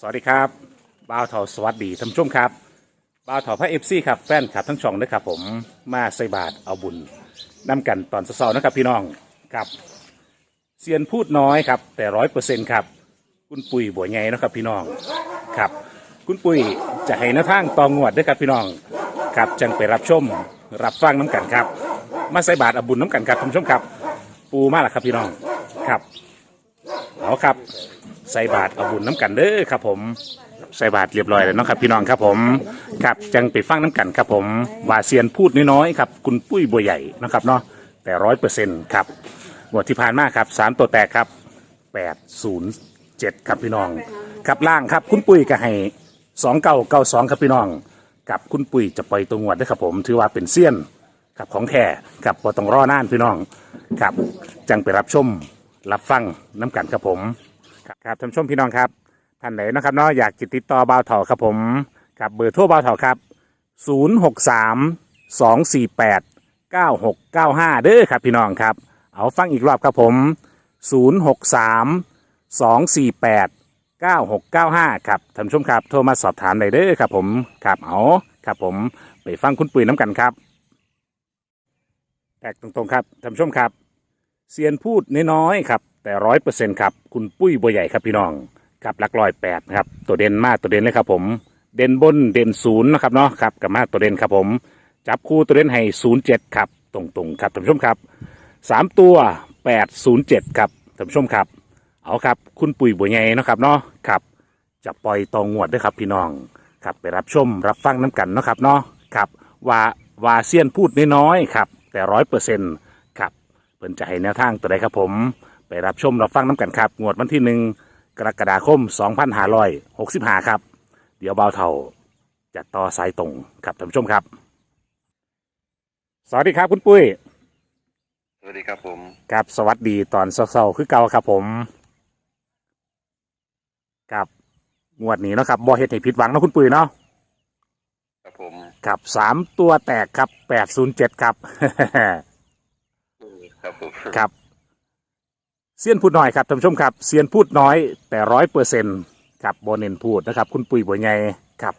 สวัสดีครับบ่าวเถาสวัสดีท่านผู้ชมครับบ่าวเถาพระเอฟซีครับแฟนคลับทั้งช่องด้วยครับผมมาใส่บาตรเอาบุญนำกันตอนเช้าๆนะครับพี่น้องครับเซียนพูดน้อยครับแต่ร้อยเปอร์เซ็นต์ครับคุณปุ๋ยบัวใหญ่นะครับพี่น้องครับ คุณปุ๋ยจะให้หน้าทางตองงวดด้วยครับพี่น้องครับจังไปรับชมรับฟังน้ำกันครับ มาใส่บาตรเอาบุญน้ำกันครับท่านผู้ชมครับ ปูมาแล้วครับพี่น้องครับเอาครับ ใส่บาตรเอาบุญน้ำกันเด้อครับ ผมใส่บาตรเรียบร้อยแล้วเนาะครับ พี่น้องครับผมครับจังไปฟังน้ำกันครับผมว่าเซียนพูดน้อยๆครับคุณปุ้ยบัวใหญ่นะครับเนาะแต่ร้อยเปอร์เซ็นต์ครับงวดที่ผ่านมาครับสามตัวแตกครับแปดศูนย์เจ็ดครับพี่น้องครับล่างครับคุณปุ้ยก็ให้สองเก้าเก้าสองครับพี่น้องกับคุณปุ้ยจะปล่อยตัวงวดด้วยครับผมถือว่าเป็นเซียนกับของแท้กับพอต้องรอนานพี่น้องครับจังไปรับชมรับฟังน้ำกันครับผม ครับท่านผู้ชมพี่น้องครับท่านไหนนะครับเนาะอยากจะติดต่อบ่าวเถาครับผมครับเบอร์โทรบ่าวเถาครับ 0 6 3 2 4 8 9 6 9 5 เด้อครับพี่น้องครับ เอาฟังอีกรอบครับผม 0 6 3 2 4 8 9 6 9 5 ครับท่านผู้ชมครับ โทรมาสอบถามได้เด้อครับผมครับเอาครับผมไปฟังคุณปุ๋ยน้ำกันครับแตกตรงๆครับท่านผู้ชมครับ เซียนพูดน้อยๆครับ แต่ร้อยเปอร์เซ็นต์ครับ คุณปุ้ยบัวใหญ่ครับพี่น้องครับลักร้อยแปดครับ ตัวเด่นมากตัวเด่นเลยครับผม เด่นบนเด่นศูนย์นะครับเนาะครับกับมาตัวเด่นครับผม จับคู่ตัวเด่นให้ศูนย์เจ็ดครับ ตรงๆครับท่านผู้ชมครับสามตัวแปดศูนย์เจ็ดครับท่านผู้ชมครับ เอาครับ คุณปุ๋ยบัวใหญ่นะครับเนาะครับ จะปล่อยตองงวดด้วยครับพี่น้องครับไปรับชมรับฟังน้ำกันนะครับเนาะครับว่าว่าเซียนพูดน้อยๆครับแต่ร้อยเปอร์เซ็นต์ครับเพิ่นจะให้แนวทางตัวใดครับผม ไปรับชมรับฟังน้ำกันครับ งวดวันที่หนึ่งกรกฎาคม 2565 ครับ เดี๋ยวเบาเท่าจะต่อสายตรงครับท่านผู้ชมครับ สวัสดีครับคุณปุ้ย สวัสดีครับผม ครับสวัสดีตอนเช้าๆคือเก่าครับผม ครับงวดนี้เนาะครับบ่เฮ็ดให้ผิดหวังเนาะคุณปุ้ยเนาะ ครับผมครับสามตัวแตกครับแปดศูนย์เจ็ดครับครับผม ครับ เซียนพูดน้อยครับท่านผู้ชมครับเซียนพูดน้อยแต่ร้อยเปอร์เซ็นต์ครับโบเนนพูดนะครับ คุณปุ๋ยบัวใหญ่ครับ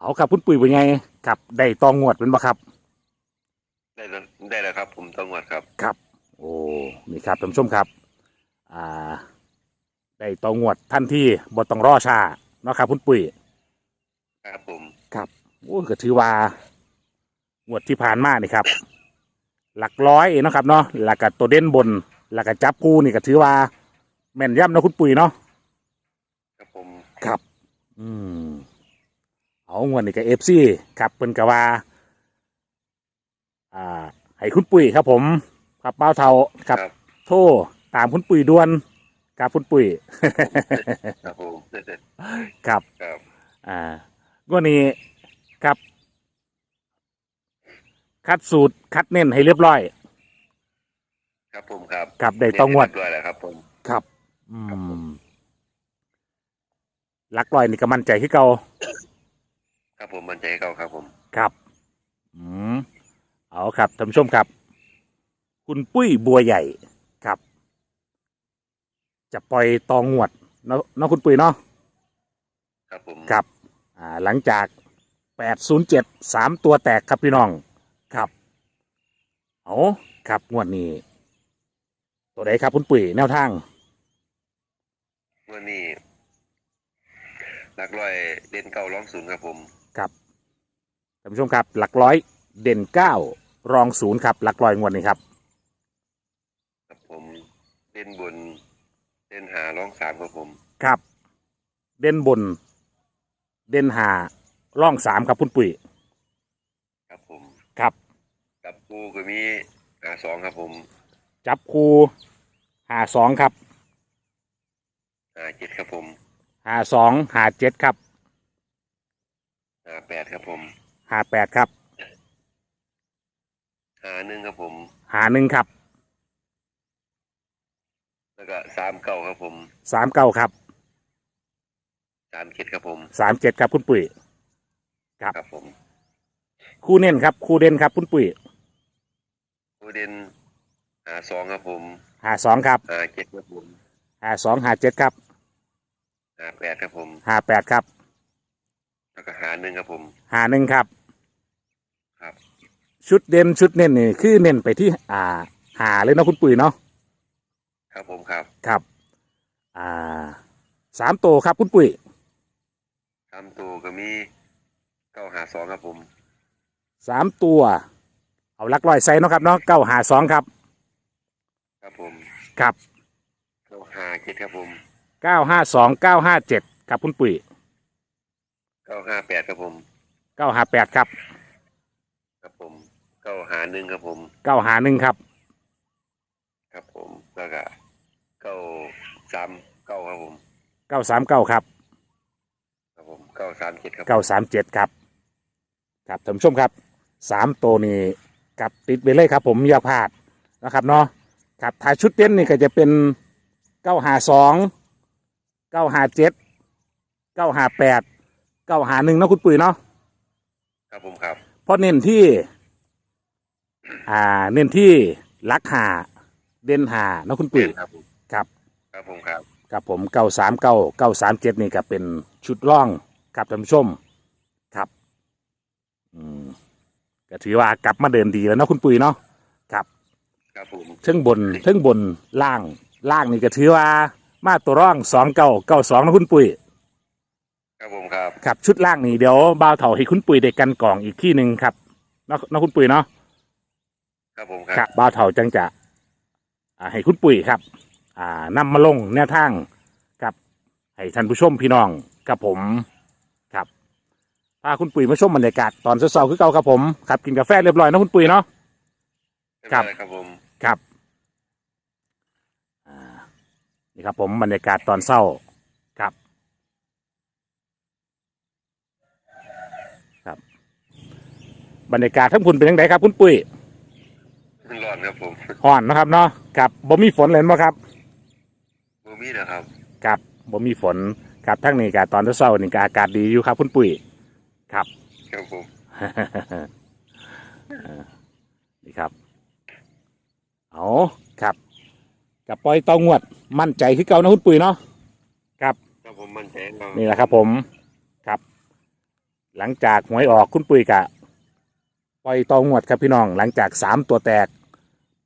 เอาครับคุณปุ๋ยบัวใหญ่ครับได้ตองงวดเป็นบ่ครับ ได้แล้วได้แล้วครับ ผมต้องวัดครับ ครับ โอ้นี่ครับท่านผู้ชมครับ อ่า ได้ตองงวดท่านที่บ่ต้องรอช้าเนาะครับคุณปุ๋ยครับผมครับโอ้ก็ถือว่างวดที่ผ่านมานี่ครับ หลักร้อยเนาะครับเนาะหลักกับตัวเด่นบน หลักกับจับกูนี่ก็ถือว่า แม่นย่ำเนาะคุณปุ๋ยเนาะครับผมครับ อืมเอางวดนี้กับเอฟซีครับเพิ่นกะว่า อ่า ให้คุณปุ๋ยครับ ผมครับเป้าเทาครับครับโทรตามคุณปุ๋ยด่วนครับคุณปุ๋ยครับผมครับครับอ่างวดนี้ครับ คัดสูตรคัดเน้นให้เรียบร้อย ครับผมครับครับได้ต้องงวดเรียบร้อยแล้วครับ ผม ครับ อืครับผมมหลักร้อยนี่ก็มั่นใจที่เก่าครับผมมันใจให้เขาครับ ผม ครับ อืมเอาครับท่านผู้ชมครับ คุณปุ้ยบัวใหญ่ครับ จะปล่อยตองงวดเนาะเนาะคุณปุ้ยเนาะครับผมครับ อ่า หลังจากแปดศูนย์เจ็ดสามตัวแตกครับพี่น้อง ครับ เอาครับงวดนี้ ตัวใดครับ คุณปุ้ยแนวทางวันนี้หลักร้อยเด่นเก่าร้องศูนย์ครับผมครับท่านผู้ชมครับ หลักร้อยเด่นเก้ารองศูนย์ครับ หลักร้อยงวดนี้ครับครับผมเด่นบนเด่นหาร้องสามครับผมครับ เด่นบน เด่นหาร่องสามครับคุณปุ๋ยครับผมครับ กับกูก็มีหาสองครับผม จับคู หาสองครับหาเจ็ดครับผมหาสองหาเจ็ดครับหาแปดครับผมหาแปดครับหาหนึ่งครับผม หาหนึ่งครับ แล้วก็สามเก้าครับผมสามเก้าครับสามเจ็ดครับผมสามเจ็ดครับคุณปุ๋ยครับครับผม คู่เน้นครับ คู่เด่นครับคุณปุ๋ยกูเด่น หาสองครับผมหาสองครับหาเจ็ดครับผมหาสองหาเจ็ดครับห้าแปดครับผมห้าแปดครับแล้วก็หาหนึ่งครับผมหาหนึ่งครับ ครับ ชุดเด่นชุดเน้นนี่คือเน้นไปที่อ่าหาเลยเนาะคุณปุ๋ยเนาะครับผมครับครับอ่าสามตัวครับคุณปุ๋ยตามตัวก็มีเก้าหาสองครับผมสามตัว เอาหลักร้อยใส่เนาะครับเนาะเก้าหาสองครับ ครับผมครับเก้าหาเจ็ดครับผมเก้าห้าสองเก้าห้าเจ็ดครับคุณปุ๋ยเก้าห้าแปดครับผมเก้าห้าแปดครับครับผมเก้าหาหนึ่งครับผมเก้าหาหนึ่งครับ ครับผมแล้วก็เก้าสามเก้าครับผมเก้าสามเก้าครับครับผมเก้าสามเจ็ดครับเก้าสามเจ็ดครับ ครับท่านผู้ชมครับสามตัวนี้กลับติดไปเลยครับ ผมอย่าพลาดนะครับเนาะ ครับถ้าชุดเต้นนี่ก็จะเป็นเก้าหาสองเก้าหาเจ็ดเก้าหาแปดเก้าหาหนึ่งเนาะคุณปุ๋ยเนาะครับผมครับเพราะเน้นที่ อ่า เน้นที่ลักหาเด่นหาเนาะคุณปุ๋ยครับผมครับ ครับผมครับครับผมเก้าสามเก้าเก้าสามเจ็ดนี่ก็เป็นชุดร่องครับท่านผู้ชมครับ อืมก็ถือว่ากลับมาเดินดีแล้วเนาะคุณปุ๋ยเนาะครับ ครับผมเทิงบนเทิงบนล่างล่างนี่ก็ถือว่ามาตัวร่องสองเก้าเก้าสองนะคุณปุ๋ยครับผมครับครับชุดล่างนี่เดี๋ยวบ่าวเถาให้คุณปุ๋ยได้กันกล่องอีกที่หนึ่งครับเนาะเนาะคุณปุ๋ยเนาะครับผมคครัรับบบ่าวเถาจังจะอ่าให้คุณปุ๋ยครับ อ่านำมาลงแนวทางครับให้ท่านผู้ชมพี่น้องกับผมครับพาคุณปุ๋ยมาชมบรรยากาศตอนเช้าๆคือเก่าครับผมครับกินกาแฟเรียบร้อยนะคุณปุ๋ยเนาะ ครับได้ครับผม ครับอ่านี่ครับผมบรรยากาศตอนเช้าครับ ครับ บรรยากาศทั้งคุณเป็นยังไงครับ คุณปุ๋ยร้อนครับผมห่อนนะครับเนาะครับบ่มีฝนเลยมั้งครับบูมี่นะครับครับบ่มีฝนครับทั้งนี้กาตอนเช้าๆนี่กอากาศดีอยู่ครับ คุณปุ๋ยครับครับผมเออนี่ครับ เอาครับกับปล่อยเตางวด มั่นใจคือเก่านะคุณปุ๋ยเนาะครับครับผมมันแจ้งเรานี่แหละครับ ผมครับ หลังจากหวยออกคุณปุ๋ยกะปล่อยเตางวดครับพี่น้อง หลังจากสามตัวแตก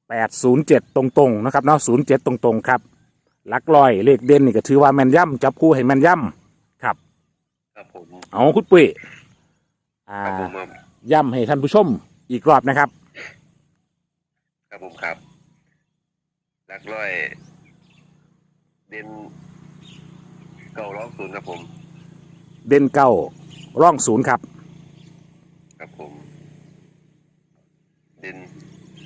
แปดศูนย์เจ็ดตรงๆนะครับเนาะศูนย์เจ็ดตรงๆครับหลักลอยเลขเด่นนี่ก็ถือว่าแม่นย่ำจับคู่ให้แม่นย่ำครับ ครับผมเอาคุณปุ๋ยอ่าครับผมครับย่ำให้ท่านผู้ชมอีกรอบนะครับ ครับผมครับ ลักร้อย เด่นเก้าร้องศูนย์ครับผม เด่นเก้าร่องศูนย์ครับ ครับผม เด่น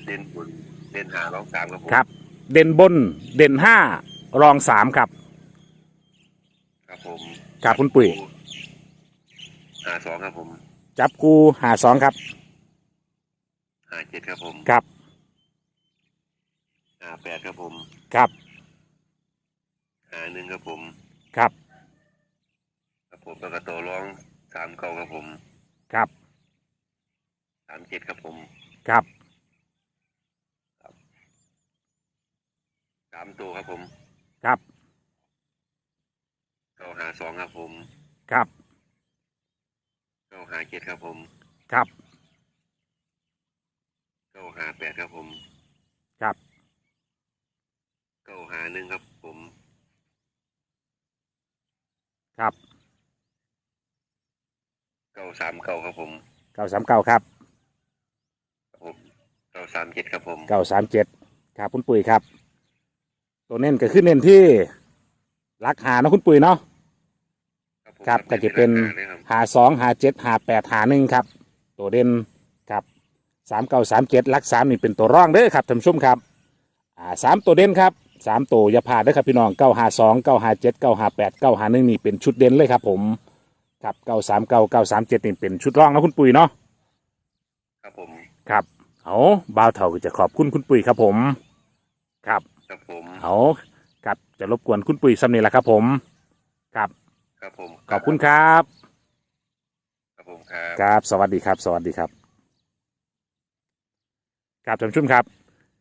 เด่นบนเด่นหาร้องสามครับผมครับ เด่นบนเด่นห้ารองสามครับครับผมครับคุณปุ๋ยหาสองครับผม จับกูหาสองครับหาเจ็ดครับผม ครับ หาแปดครับผมครับหาหนึ่งครับผมครับครับผมแล้วก็ตัวร้องสามเก้าครับผมครับสามเจ็ดครับผมครับสามตัวครับผมครับเก้าหาสองครับผมครับเก้าหาเจ็ดครับผมครับเก้าหาแปดครับผมครับ เก้าหาหนึ่งครับ ผมครับเก้าสามเก้าครับผมเก้าสามเก้าครับครับผมเก้าสามเจ็ดครับผมเก้าสามเจ็ดครับคุณปุ๋ยครับ ตัวเน้นก็คือเน้นที่รักหาเนาะคุณปุ๋ยเนาะผมครับก็จะเป็นราคาเลยครับหาสองหาเจ็ดหาแปดหาหนึ่งครับ ตัวเด่นครับสามเก้าสามเจ็ดลักสามนี่เป็นตัวร่องเด้อครับท่านผู้ชมครับอ่าสามตัวเด่นครับ สามตัวอย่าพลาดเด้อครับพี่น้องเก้าหาสองเก้าหาเจ็ดเก้าหาแปดเก้าหาหนึ่งนี่เป็นชุดเด่นเลยครับผมครับเก้าสามเก้าเก้าสามเจ็ดนี่เป็นชุดร่องนะคุณปุ๋ยเนาะครับผมครับเอาบ่าวเท่าก็จะขอบคุณคุณปุ๋ยครับผมครับครับผมเอาครับจะรบกวนคุณปุ๋ยซ้ำนี่แหละครับผมครับครับผมขอบคุณครับครับผมครับครับ สวัสดีครับ สวัสดีครับครับท่านผู้ชมครับ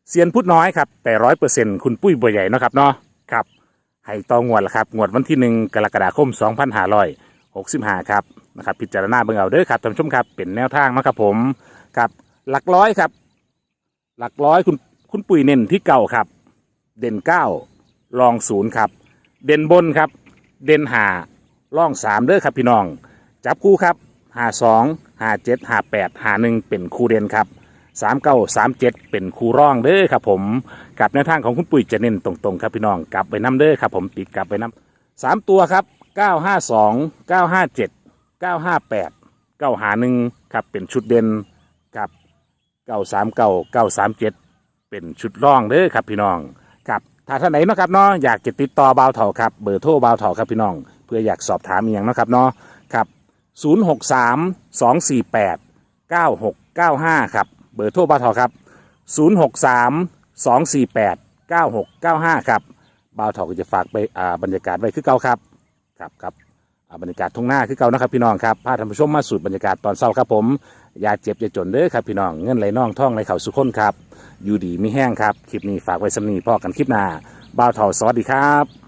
เซียนพุทธน้อยครับแต่ร้อยเปอร์เซ็นต์คุณปุ้ยบัวใหญ่เนาะครับเนาะครับให้ต่องวดละครับงวดวันที่หนึ่งกรกฎาคม2565ครับนะครับพิจารณาเบิ่งเอาเด้อครับท่านผู้ชมครับเป็นแนวทางมาครับผมครับหลักร้อยครับ หลักร้อยคุณคุณปุ๋ยเน้นที่เก่าครับ เด่นเก้ารองศูนย์ครับ เด่นบนครับ เด่นหาร่องสามเด้อครับพี่น้อง จับคู่ครับหาสองหาเจ็ดหาแปดหาหนึ่งเป็นคู่เด่นครับ สามเก้าสามเจ็ดเป็นคู่ร่องเด้อครับผมกับแนวทางของคุณปุ๋ยจะเน้นตรงๆครับพี่น้องกลับไปน้ำเด้อครับผมติดกลับไปน้ำสามตัวครับเก้าห้าสองเก้าห้าเจ็ดเก้าห้าแปดเก้าหาหนึ่งครับเป็นชุดเด่นครับเก้าสามเก้าเก้าสามเจ็ดเป็นชุดร่องเด้อครับพี่น้องครับถ้าท่านไหนนะครับเนาะอยากจะติดต่อบ่าวเถาครับเบอร์โทรบ่าวเถาครับพี่น้อง เพื่ออยากสอบถามอย่างนะครับเนาะครับ 063 248 9695 ครับ เบอร์โทรบ้าทอครับ 063 248 9695 ครับบ่าวทอก็จะฝากไปบรรยากาศไว้คือเก่าครับครับครับบรรยากาศทุ่งหน้าคือเก่านะครับพี่น้องครับพาท่านผู้ชมมาสูตรบรรยากาศตอนเช้าครับผมอย่าเจ็บอย่าจนเด้อครับพี่น้องเงินไหลน่องท่องไหลเข่าสุขคนครับ อยู่ดีไม่แห้งครับ คลิปนี้ฝากไว้สำนีพ่อกันคลิปหน้าบ่าวทอสวัสดีครับ